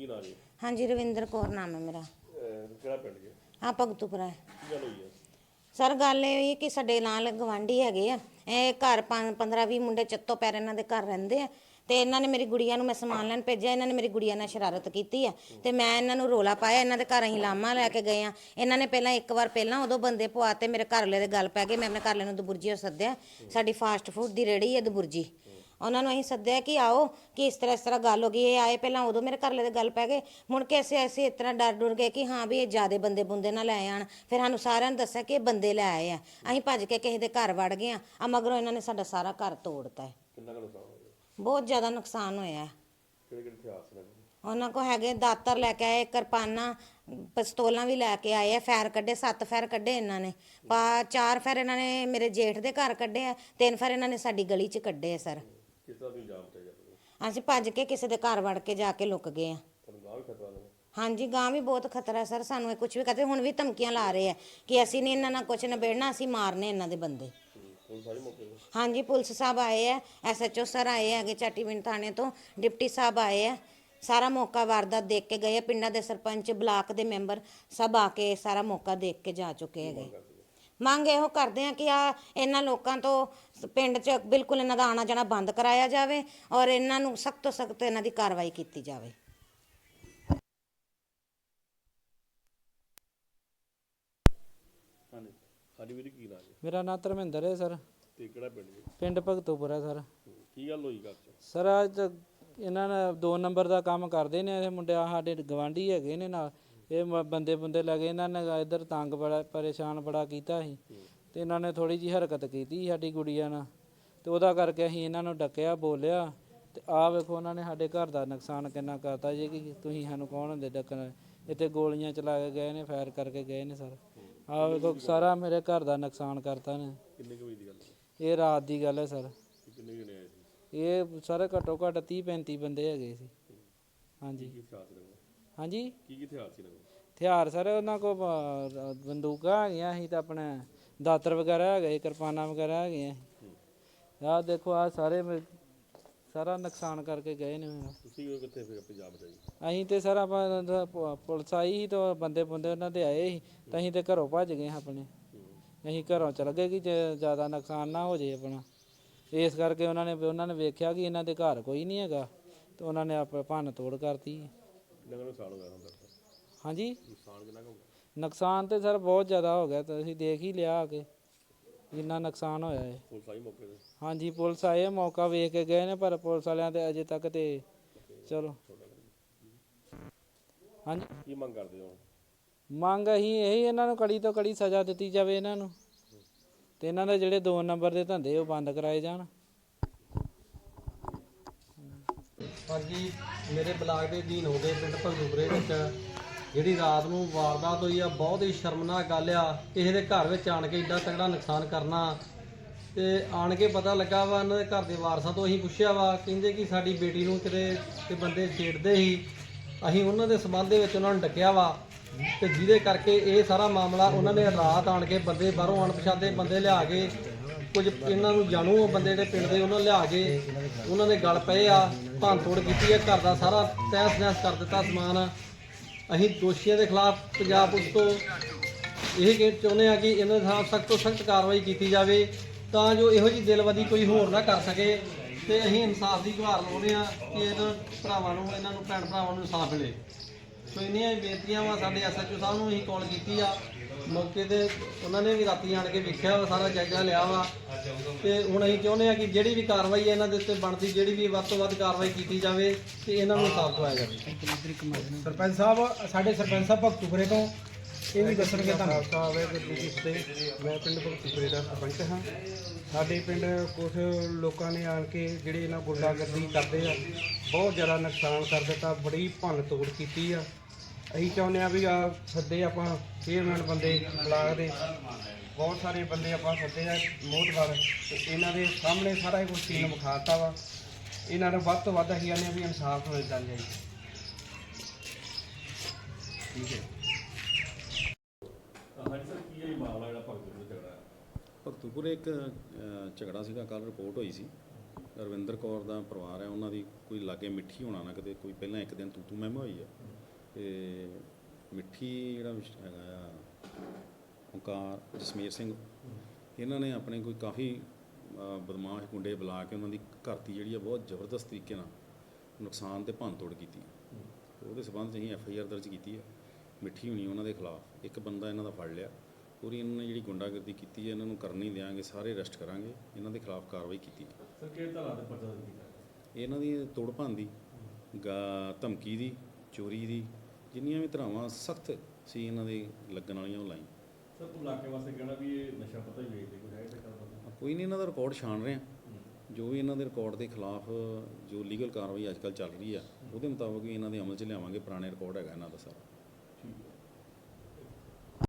ਕੀ ਨਾਂ ਜੀ? ਹਾਂਜੀ ਰਵਿੰਦਰ ਕੌਰ ਨਾਮ ਹੈ ਮੇਰਾ। ਅਹ ਕਿਹੜਾ ਪਿੰਡ ਜੀ? ਆ ਭਗਤੂਪੁਰਾ। ਹੈ ਕੀ ਗੱਲ ਹੋਈ ਹੈ ਸਰ ਗੱਲ ਇਹ ਹੋਈ ਕਿ ਸਾਡੇ ਨਾਲ ਗਵਾਂਢੀ ਹੈਗੇ ਆ। ਇਹ ਘਰ 15 20 ਮੁੰਡੇ ਚੱਤੋ ਪੈਰ ਇਹਨਾਂ ਦੇ ਘਰ ਰਹਿੰਦੇ ਆ। ਤੇ ਇਹਨਾਂ ਨੇ ਮੇਰੀ ਗੁੜੀਆ ਨੂੰ ਮੈਂ ਸਮਾਨ ਲੈਣ ਭੇਜਿਆ ਇਹਨਾਂ ਨੇ ਮੇਰੀ ਗੁੜੀਆ ਨਾਲ ਸ਼ਰਾਰਤ ਕੀਤੀ ਆ। ਤੇ ਮੈਂ ਇਹਨਾਂ ਨੂੰ ਰੋਲਾ ਪਾਇਆ ਇਹਨਾਂ ਦੇ ਘਰ ਅਸੀਂ ਲਾਮਾ ਲੈ ਕੇ ਗਏ ਆ। ਇਹਨਾਂ ਨੇ ਪਹਿਲਾਂ ਇੱਕ ਵਾਰ ਪਹਿਲਾਂ ਉਦੋਂ ਬੰਦੇ ਪਵਾਤੇ ਮੇਰੇ ਘਰ ਵਾਲੇ ਦੇ ਗੱਲ ਪੈ ਗਏ ਮੈਂ ਆਪਣੇ ਘਰ ਵਾਲੇ ਨੂੰ ਦਬੁਰਜੀ ਸੱਦਿਆ। ਸਾਡੀ ਫਾਸਟ ਫੂਡ ਦੀ ਰੇੜੀ ਹੈ ਦਬੁਰਜੀ। ਉਹਨਾਂ ਨੂੰ ਅਸੀਂ ਸੱਦਿਆ ਕਿ ਆਓ ਕਿ ਇਸ ਤਰ੍ਹਾਂ ਇਸ ਤਰ੍ਹਾਂ ਗੱਲ ਹੋ ਗਈ ਇਹ ਆਏ ਪਹਿਲਾਂ ਉਦੋਂ ਮੇਰੇ ਘਰ ਦੇ ਗੱਲ ਪੈ ਗਏ। ਮੁੜ ਕੇ ਅਸੀਂ ਅਸੀਂ ਇਸ ਤਰ੍ਹਾਂ ਡਰ ਡੁਰ ਗਏ ਕਿ ਹਾਂ ਵੀ ਇਹ ਜਿਆਦੇ ਬੰਦੇ ਬੁੰਦੇ ਨਾ ਲੈ ਆਣ। ਫਿਰ ਸਾਨੂੰ ਸਾਰਿਆਂ ਨੂੰ ਦੱਸਿਆ ਕਿ ਇਹ ਬੰਦੇ ਲੈ ਆਏ ਆ। ਅਸੀਂ ਭੱਜ ਕੇ ਕਿਸੇ ਦੇ ਘਰ ਵੜ ਗਏ ਆ। ਆ ਮਗਰੋਂ ਇਹਨਾਂ ਨੇ ਸਾਡਾ ਸਾਰਾ ਘਰ ਤੋੜਤਾ ਹੈ। ਕਿੰਨਾ ਕੁ ਨੁਕਸਾਨ ਹੋਇਆ? ਬਹੁਤ ਜ਼ਿਆਦਾ ਨੁਕਸਾਨ ਹੋਇਆ। ਹੈ ਕਿਹੜੇ ਕਿਹੜੇ ਹਥਿਆਰ ਸੀ ਇਹਨਾਂ ਕੋਲ? ਉਹਨਾਂ ਕੋ ਹੈਗੇ ਦਾਤਰ ਲੈ ਕੇ ਆਏ ਕਿਰਪਾਨਾਂ ਪਿਸਤੌਲਾਂ ਵੀ ਲੈ ਕੇ ਆਏ ਆ ਫੈਰ ਕੱਢੇ ਸੱਤ ਫੈਰ ਕੱਢੇ ਇਹਨਾਂ ਨੇ। ਪਾ ਚਾਰ ਫੈਰ ਇਹਨਾਂ ਨੇ ਮੇਰੇ ਜੇਠ ਦੇ ਘਰ ਕੱਢੇ ਆ ਤਿੰਨ ਫੈਰ ਇਹਨਾਂ ਨੇ ਸਾਡੀ ਗਲੀ 'ਚ ਕੱਢੇ ਆ ਸਰ। ਕਿਸ ਤਰ੍ਹਾਂ ਤੁਸੀਂ ਜਾਮ ਚਾਹੀਦਾ ਤੁਹਾਨੂੰ? ਅਸੀਂ ਭੱਜ ਕੇ ਕਿਸੇ ਦੇ ਘਰ ਵੜ ਕੇ ਜਾ ਕੇ ਲੁਕ ਗਏ ਆ ਤੁਹਾਨੂੰ ਗਾਹ ਵੀ ਖਤਰਾ ਨਹੀਂ ਹਾਂਜੀ ਗਾਂ ਵੀ ਬਹੁਤ ਖਤਰਾ ਸਰ ਸਾਨੂੰ ਇਹ ਕੁਝ ਵੀ ਕਰਦੇ ਹੁਣ ਵੀ ਧਮਕੀਆਂ ਲਾ ਰਹੇ ਆ ਕਿ ਅਸੀਂ ਨਹੀਂ ਇਹਨਾਂ ਨਾਲ ਕੁਝ ਨਿਬੇੜਨਾ ਅਸੀਂ ਮਾਰਨੇ ਇਹਨਾਂ ਦੇ ਬੰਦੇ। ਮੌਕੇ ਤੇ? ਹਾਂਜੀ ਪੁਲਿਸ ਸਾਹਿਬ ਆਏ ਆ ਐਸਐਚਓ ਸਰ ਆਏ ਹੈਗੇ ਚਾਟੀਵਿੰਡ ਥਾਣੇ ਤੋਂ ਡਿਪਟੀ ਸਾਹਿਬ ਆਏ ਆ। ਸਾਰਾ ਮੌਕਾ ਵਾਰਦਾਤ ਦੇਖ ਕੇ ਗਏ ਆ ਪਿੰਡਾਂ ਦੇ ਸਰਪੰਚ ਬਲਾਕ ਦੇ ਮੈਂਬਰ ਸਭ ਆ ਕੇ ਸਾਰਾ ਮੌਕਾ ਦੇਖ ਕੇ ਜਾ ਚੁੱਕੇ ਹੈਗੇ। ਮੰਗ ਇਹੋ ਕਰਦੇ ਆ ਕਿ ਆ ਇਹਨਾਂ ਲੋਕਾਂ ਤੋਂ ਪਿੰਡ 'ਚ ਬਿਲਕੁਲ ਇਹਨਾਂ ਦਾ ਆਣਾ ਜਾਣਾ ਬੰਦ ਕਰਾਇਆ ਜਾਵੇ ਔਰ ਇਹਨਾਂ ਨੂੰ ਸਖਤ ਤੋਂ ਸਖਤ ਇਹਨਾਂ ਦੀ ਕਾਰਵਾਈ ਕੀਤੀ ਜਾਵੇ। ਹਾਂਜੀ। ਹਾਂਜੀ ਵੀਰ ਕੀ ਨਾਂ ਜੀ? ਮੇਰਾ ਨਾਂ ਧਰਮਿੰਦਰ ਹੈ ਸਰ। ਤੇ ਕਿਹੜਾ ਪਿੰਡ ਜੀ? ਪਿੰਡ ਭਗਤੂਪੁਰਾ ਸਰ। ਹੂੰ। ਕੀ ਗੱਲ ਹੋਈ ਘਰ ਚ? ਸਰ ਅੱਜ ਇਹਨਾਂ ਨੇ ਦੋ ਨੰਬਰ ਦਾ ਕੰਮ ਕਰਦੇ ਨੇ ਇਹ ਮੁੰਡੇ ਆਹ ਸਾਡੇ ਗਵਾਂਢੀ ਹੈਗੇ ਨੇ ਨਾਲ। ਇਹ ਮ- ਬੰਦੇ ਬੰਦੇ ਲੱਗੇ ਇਹਨਾਂ ਨੇ ਇੱਧਰ ਤੰਗ ਬੜਾ ਪਰੇਸ਼ਾਨ ਬੜਾ ਕੀਤਾ ਸੀ। ਤੇ ਇਹਨਾਂ ਨੇ ਥੋੜੀ ਜੀ ਹਰਕਤ ਕੀਤੀ ਸਾਡੀ ਗੁੜੀਆ ਨਾਲ। ਤੇ ਉਹਦਾ ਕਰਕੇ ਅਸੀਂ ਇਹਨਾਂ ਨੂੰ ਡੱਕਿਆ ਬੋਲਿਆ। ਤੇ ਆਹ ਵੇਖੋ ਉਹਨਾਂ ਨੇ ਸਾਡੇ ਘਰ ਦਾ ਨੁਕਸਾਨ ਕਿੰਨਾ ਕਰਤਾ ਜੇ ਕਿ ਤੁਸੀਂ ਸਾਨੂੰ ਕੌਣ ਹੁੰਦੇ ਡੱਕਣ? ਇੱਥੇ ਗੋਲੀਆਂ ਚਲਾ ਕੇ ਗਏ ਨੇ ਫਾਇਰ ਕਰਕੇ ਗਏ ਨੇ ਸਰ। ਆਹ ਵੇਖੋ ਸਾਰਾ ਮੇਰੇ ਘਰ ਦਾ ਨੁਕਸਾਨ ਕਰਤਾ ਨੇ। ਕਿੰਨੇ ਕੁ ਵਜੇ ਦੀ ਗੱਲ ਹੈ? ਇਹ ਰਾਤ ਦੀ ਗੱਲ ਹੈ ਸਰ। ਕਿੰਨੇ ਜਣੇ ਆਏ ਸੀ? ਇਹ ਸਾਰੇ ਘੱਟੋ ਘੱਟ 30 35 ਬੰਦੇ ਹੈਗੇ ਸੀ। ਹਾਂਜੀ। ਕੀ ਹਥਿਆਰ ਸੀ ਇਹਨਾਂ ਕੋਲ ਹਾਂਜੀ? ਕੀ ਕੀ ਹਥਿਆਰ ਸੀ ਇਹਨਾਂ ਕੋਲ? ਹਥਿਆਰ ਸਰ ਉਹਨਾਂ ਕੋਲ ਬ- ਬੰਦੂਕਾਂ ਹੈਗੀਆਂ ਸੀ ਤਾਂ ਆਪਣੇ ਦਾਤਰ ਵਗੈਰਾ ਹੈਗੇ ਕਿਰਪਾਨਾਂ ਵਗੈਰਾ ਹੈਗੀਆਂ ਆਹ ਦੇਖੋ ਆ ਸਾਰੇ ਮੇ- ਸਾਰਾ ਨੁਕਸਾਨ ਕਰਕੇ ਗਏ ਨੇ ਮੇਰਾ ਤੁਸੀਂ ਉਹ ਕਿੱਥੇ ਫਿਰ ਜਾਮ ਚਾਹੀ ਅਸੀਂ ਤੇ ਸਰ ਆਪਾਂ ਦਾ ਪ- ਪੁਲਿਸ ਆਈ ਸੀ ਤਾਂ ਬੰਦੇ ਬੰਦੇ ਉਹਨਾਂ ਦੇ ਆਏ ਸੀ ਤਾਂ ਅਸੀਂ ਤੇ ਘਰੋਂ ਭੱਜ ਗਏ ਆਪਣੇ। ਅਸੀਂ ਘਰੋਂ ਚਲ ਗਏ ਕਿ ਜ਼ਿਆਦਾ ਨੁਕਸਾਨ ਨਾ ਹੋ ਜੇ ਆਪਣਾ। ਇਸ ਕਰਕੇ ਉਹਨਾਂ ਨੇ ਉਹਨਾਂ ਨੇ ਵੇਖਿਆ ਕਿ ਇਹਨਾਂ ਦੇ ਘਰ ਕੋਈ ਨਹੀਂ ਹੈਗਾ ਤੇ ਉਹਨਾਂ ਨੇ ਆਪ ਭੰਨ ਤੋੜ ਕਰਤੀ। ਕਿੰਨਾ ਕੁ ਨੁਕਸਾਨ ਹਾਂਜੀ? ਨੁਕਸਾਨ ਕਿੰਨਾ ਕੁ ਹੋ ਗਿਆ? ਨੁਕਸਾਨ ਤੇ ਸਰ ਬਹੁਤ ਜ਼ਿਆਦਾ ਹੋ ਗਿਆ ਤੁਸੀਂ ਦੇਖ ਹੀ ਲਿਆ ਆ ਕੇ ਜਿੰਨਾ ਨੁਕਸਾਨ ਹੋਇਆ ਹੈ। ਪੁਲਿਸ ਆਈ ਮੌਕੇ ਤੇ? ਹਾਂਜੀ ਪੁਲਿਸ ਆਏ ਆ, ਮੌਕਾ ਵੇਖ ਕੇ ਗਏ ਨੇ ਪਰ ਪੁਲਿਸ ਵਾਲਿਆਂ ਤੇ ਅਜੇ ਤੱਕ ਤੇ ਚਲੋ। ਹਾਂਜੀ। ਕੀ ਮੰਗ ਕਰਦੇ ਹੋ ਮੰਗ ਅਸੀਂ ਇਹੀ ਇਹਨਾਂ ਨੂੰ ਕੜੀ ਤੋਂ ਕੜੀ ਸਜ਼ਾ ਦਿੱਤੀ ਜਾਵੇ ਇਹਨਾਂ ਨੂੰ। ਤੇ ਇਹਨਾਂ ਦੇ ਜਿਹੜੇ ਦੋ ਨੰਬਰ ਦੇ ਧੰਦੇ ਉਹ ਬੰਦ ਕਰਾਏ ਜਾਣ। ਹਾਂਜੀ, ਮੇਰੇ ਬਲਾਕ ਦੇ ਅਧੀਨ ਗਏ ਪਿੰਡ ਭਗਦੂਪੁਰੇ ਵਿੱਚ। ਜਿਹੜੀ ਰਾਤ ਨੂੰ ਵਾਰਦਾਤ ਹੋਈ ਆ, ਬਹੁਤ ਹੀ ਸ਼ਰਮਨਾਕ ਗੱਲ ਆ। ਕਿਸੇ ਦੇ ਘਰ ਵਿੱਚ ਆਣ ਕੇ ਏਡਾ ਤਗੜਾ ਨੁਕਸਾਨ ਕਰਨਾ। ਤੇ ਆਣ ਕੇ ਪਤਾ ਲੱਗਾ ਵਾ, ਇਹਨਾਂ ਦੇ ਘਰ ਦੇ ਵਾਰਸਾਂ ਤੋਂ ਅਸੀਂ ਪੁੱਛਿਆ ਵਾ, ਕਹਿੰਦੇ ਕਿ ਸਾਡੀ ਬੇਟੀ ਨੂੰ ਕਿਤੇ ਤੇ ਬੰਦੇ ਛੇੜਦੇ ਸੀ। ਅਸੀਂ ਉਹਨਾਂ ਦੇ ਸਬੰਧ ਦੇ ਵਿੱਚ ਉਹਨਾਂ ਨੂੰ ਡੱਕਿਆ ਵਾ। ਤੇ ਜਿਹਦੇ ਕਰਕੇ ਇਹ ਸਾਰਾ ਮਾਮਲਾ ਉਹਨਾਂ ਨੇ ਰਾਤ ਆਣ ਕੇ ਬੰਦੇ ਬਾਹਰੋਂ ਅਣਪਛਾਤੇ ਬੰਦੇ ਲਿਆ ਕੇ, ਕੁਝ ਇਹਨਾਂ ਨੂੰ ਜਾਣੂ ਬੰਦੇ ਜਿਹੜੇ ਪਿੰਡ ਦੇ ਉਹਨਾਂ ਲਿਆ ਕੇ, ਉਹਨਾਂ ਦੇ ਗਲ ਪਏ ਆ। ਭੰਨ ਤੋੜ ਕੀਤੀ ਹੈ। ਘਰ ਦਾ ਸਾਰਾ ਤਹਿਸ ਨਹਿਸ ਕਰ ਦਿੱਤਾ ਸਮਾਨ। ਅਸੀਂ ਦੋਸ਼ੀਆਂ ਦੇ ਖਿਲਾਫ ਪੰਜਾਬ ਪੁਲਿਸ ਤੋਂ ਇਹ ਕਿ ਚਾਹੁੰਦੇ ਆ ਕਿ ਇਹਨਾਂ ਦੇ ਖਿਲਾਫ ਸਖਤ ਤੋਂ ਸਖਤ ਕਾਰਵਾਈ ਕੀਤੀ ਜਾਵੇ ਤਾਂ ਜੋ ਇਹੋ ਜਿਹੀ ਦਿਲਵਦੀ ਕੋਈ ਹੋਰ ਨਾ ਕਰ ਸਕੇ ਤੇ ਅਸੀਂ ਇਨਸਾਫ ਦੀ ਗੁਹਾਰ ਲਾਉਂਦੇ ਆ ਕਿ ਇਹਨਾਂ ਭਰਾਵਾਂ ਨੂੰ, ਇਹਨਾਂ ਨੂੰ ਭੈਣ ਭਰਾਵਾਂ ਨੂੰ ਇਨਸਾਫ ਮਿਲੇ। ਸੋ ਇੰਨੀਆਂ ਹੀ ਬੇਨਤੀਆਂ ਵਾ ਸਾਡੇ ਐਸਐਚਓ ਸਾਹਿਬ ਨੂੰ ਅਸੀਂ ਕਾਲ ਕੀਤੀ ਆ। ਮੌਕੇ ਤੇ ਉਹਨਾਂ ਨੇ ਵੀ ਰਾਤੀ ਆਣ ਕੇ ਵੇਖਿਆ ਵਾ ਸਾਰਾ ਜਾਇਜ਼ਾ ਲਿਆ ਵਾ। ਤੇ ਹੁਣ ਅਸੀਂ ਚਾਹੁੰਦੇ ਆ ਕਿ ਜਿਹੜੀ ਵੀ ਕਾਰਵਾਈ ਹੈ ਇਹਨਾਂ ਦੇ ਉੱਤੇ ਬਣਦੀ ਜਿਹੜੀ ਵੀ ਵੱਧ ਤੋਂ ਵੱਧ ਕਾਰਵਾਈ ਕੀਤੀ ਜਾਵੇ ਤੇ ਇਹਨਾਂ ਨੂੰ ਇਨਸਾਫ ਦਵਾਇਆ ਜਾਵੇ। ਸਰਪੰਚ ਸਾਹਿਬ ਸਾਡੇ ਸਰਪੰਚ ਸਾਹਿਬ ਭਗਤੂਪੁਰੇ ਤੋਂ ਇਹ ਵੀ ਦੱਸਣਗੇ ਤੁਹਾਨੂੰ। ਸਾਹਿਬ ਮੈਂ ਪਿੰਡ ਭਗਤੂਪੁਰੇ ਦਾ ਸਰਪੰਚ ਹਾਂ। ਸਾਡੇ ਪਿੰਡ ਕੁਝ ਲੋਕਾਂ ਨੇ ਆਣ ਕੇ ਜਿਹੜੇ ਇਹਨਾਂ ਗੁੰਡਾਗਰਦੀ ਕਰਦੇ ਆ ਬਹੁਤ ਜ਼ਿਆਦਾ ਨੁਕਸਾਨ ਕਰ ਦਿੱਤਾ ਬੜੀ ਭੰਨ ਤੋੜ ਕੀਤੀ ਆ। ਅਸੀਂ ਚਾਹੁੰਦੇ ਆ ਵੀ ਆ ਸੱਦੇ ਆਪਾਂ ਚੇਅਰਮੈਨ ਬੰਦੇ ਬਲਾਕ ਦੇ ਬਹੁਤ ਸਾਰੇ ਬੰਦੇ ਆਪਾਂ ਸੱਦੇ ਆ ਮੋਹਤਵਾਰ ਤੇ ਇਹਨਾਂ ਦੇ ਸਾਹਮਣੇ ਸਾਰਾ ਕੁਝ ਸੀਨ ਵਿਖਾਤਾ ਵਾ। ਇਹਨਾਂ ਨੂੰ ਵੱਧ ਤੋਂ ਵੱਧ ਅਸੀਂ ਆਨੇ ਵੀ ਇਨਸਾਫ ਜਾਣਾ ਚਾਹੀਦਾ ਹਾਂਜੀ ਸਰ ਕੀ ਇਹ ਮਾਮਲਾ ਜਿਹੜਾ ਭਗਤ ਨੂੰ ਝਗੜਾ ਹੈ? ਭਗਤੂਪੁਰ ਇੱਕ ਝਗੜਾ ਸੀਗਾ ਕੱਲ ਰਿਪੋਰਟ ਹੋਈ ਸੀ। ਰਵਿੰਦਰ ਕੌਰ ਦਾ ਪਰਿਵਾਰ ਹੈ ਉਹਨਾਂ ਦੀ ਕੋਈ ਲਾਗੇ ਮਿੱਠੀ ਹੋਣਾ ਨਾ ਕਿਤੇ ਕੋਈ ਪਹਿਲਾਂ ਇੱਕ ਦਿਨ ਤੂੰ ਤੂੰ ਮੈਂ ਮੈਂ ਹੋਈ ਆ ਤੇ ਮਿੱਠੀ ਜਿਹੜਾ ਵਿਸ਼- ਹੈਗਾ ਆ ਓਂਕਾਰ ਜਸਮੀਰ ਸਿੰਘ ਇਹਨਾਂ ਨੇ ਆਪਣੇ ਕੋਈ ਕਾਫੀ ਬਦਮਾਸ਼ ਗੁੰਡੇ ਬੁਲਾ ਕੇ ਉਹਨਾਂ ਦੀ ਘਰ ਦੀ ਜਿਹੜੀ ਆ ਬਹੁਤ ਜ਼ਬਰਦਸਤ ਤਰੀਕੇ ਨਾਲ ਨੁਕਸਾਨ ਤੇ ਭੰਨ ਤੋੜ ਕੀਤੀ ਉਹਦੇ ਸਬੰਧ 'ਚ ਅਸੀਂ ਐਫ ਆਈ ਆਰ ਦਰਜ ਕੀਤੀ ਹੈ ਮਿੱਠੀ ਹੋਣੀ ਉਹਨਾਂ ਦੇ ਖਿਲਾਫ ਇੱਕ ਬੰਦਾ ਇਹਨਾਂ ਦਾ ਫੜ ਲਿਆ। ਪੂਰੀ ਇਹਨਾਂ ਨੇ ਜਿਹੜੀ ਗੁੰਡਾਗਰਦੀ ਕੀਤੀ ਹੈ ਇਹਨਾਂ ਨੂੰ ਕਰਨ ਨਹੀਂ ਦਿਆਂਗੇ ਸਾਰੇ ਅਰੈਸਟ ਕਰਾਂਗੇ ਇਹਨਾਂ ਦੇ ਖਿਲਾਫ ਕਾਰਵਾਈ ਕੀਤੀ ਹੈ ਸਰ ਕਿਹੜੇ ਤਰ੍ਹਾਂ ਦੇ ਪਰਚਾ ਕੀਤਾ ਇਹਨਾਂ ਦੀ ਤੋੜ ਭੰਨ ਦੀ ਗਾ ਧਮਕੀ ਦੀ ਚੋਰੀ ਦੀ ਜਿੰਨੀਆਂ ਵੀ ਧਰਾਵਾਂ ਸਖਤ ਸੀ ਇਹਨਾਂ ਦੇ ਲੱਗਣ ਵਾਲੀਆਂ ਉਹ ਲਾਈਆਂ। ਸਰ ਤੂੰ ਇਲਾਕੇ ਵਾਸਤੇ ਕਹਿਣਾ ਵੀ ਇਹ ਨਸ਼ਾ ਪਤਾ ਹੀ ਵੇਚਦੇ ਕੋਈ ਹੈ ਤੇ ਕਰਦਾ ਕੋਈ ਨਹੀਂ ਇਹਨਾਂ ਦਾ ਰਿਕਾਰਡ ਛਾਣ ਰਹੇ ਆ ਜੋ ਵੀ ਇਹਨਾਂ ਦੇ ਰਿਕਾਰਡ ਦੇ ਖਿਲਾਫ ਜੋ ਲੀਗਲ ਕਾਰਵਾਈ ਅੱਜਕੱਲ ਚੱਲ ਰਹੀ ਆ ਉਹਦੇ ਮੁਤਾਬਕ ਵੀ ਇਹਨਾਂ ਦੇ ਅਮਲ 'ਚ ਲਿਆਵਾਂਗੇ ਪੁਰਾਣੇ ਰਿਕਾਰਡ ਹੈਗਾ ਇਹਨਾਂ ਦਾ ਸਾਰਾ।